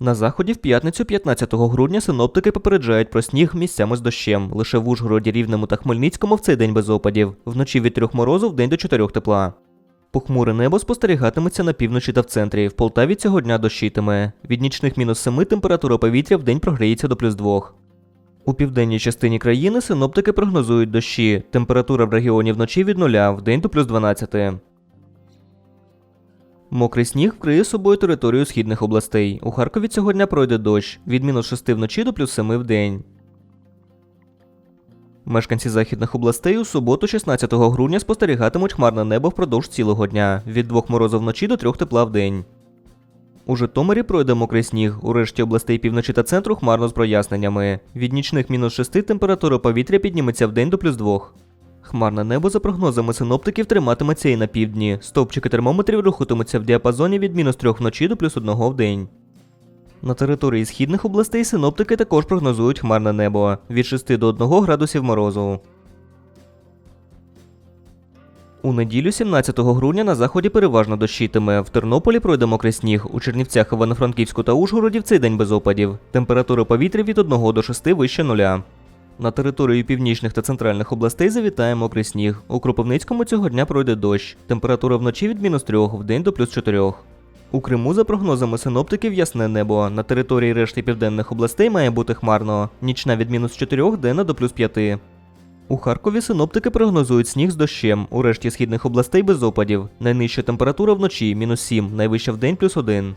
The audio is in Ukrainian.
На заході в п'ятницю 15 грудня синоптики попереджають про сніг місцями з дощем. Лише в Ужгороді, Рівному та Хмельницькому в цей день без опадів. Вночі від 3 морозу в день до 4 тепла. Похмуре небо спостерігатиметься на півночі та в центрі. В Полтаві цього дня дощитиме. Від нічних мінус 7 температура повітря в день прогріється до плюс 2. У південній частині країни синоптики прогнозують дощі. Температура в регіоні вночі від 0, в день до плюс 12. Мокрий сніг вкриє собою територію східних областей. У Харкові цього дня пройде дощ від мінус 6 вночі до плюс 7 в день. Мешканці західних областей у суботу, 16 грудня, спостерігатимуть хмарне небо впродовж цілого дня від 2 морозу вночі до 3 тепла в день. У Житомирі пройде мокрий сніг. У решті областей півночі та центру хмарно з проясненнями. Від нічних мінус 6 температура повітря підніметься в день до плюс 2. Хмарне небо, за прогнозами синоптиків, триматиметься і на півдні. Стовпчики термометрів рухатимуться в діапазоні від мінус 3 вночі до плюс 1 в день. На території східних областей синоптики також прогнозують хмарне небо від 6 до 1 градусів морозу. У неділю 17 грудня на заході переважно дощитиме. В Тернополі пройде мокрий сніг. У Чернівцях, Івано-Франківську та Ужгороді в цей день без опадів. Температура повітря від 1 до 6 вище нуля. На території північних та центральних областей завітає мокрий сніг. У Кропивницькому цього дня пройде дощ. Температура вночі від мінус 3, в день до плюс 4. У Криму, за прогнозами синоптиків, ясне небо. На території решти південних областей має бути хмарно. Нічна від мінус 4, денна до плюс 5. У Харкові синоптики прогнозують сніг з дощем. У решті східних областей без опадів. Найнижча температура вночі мінус 7, найвища в день плюс 1.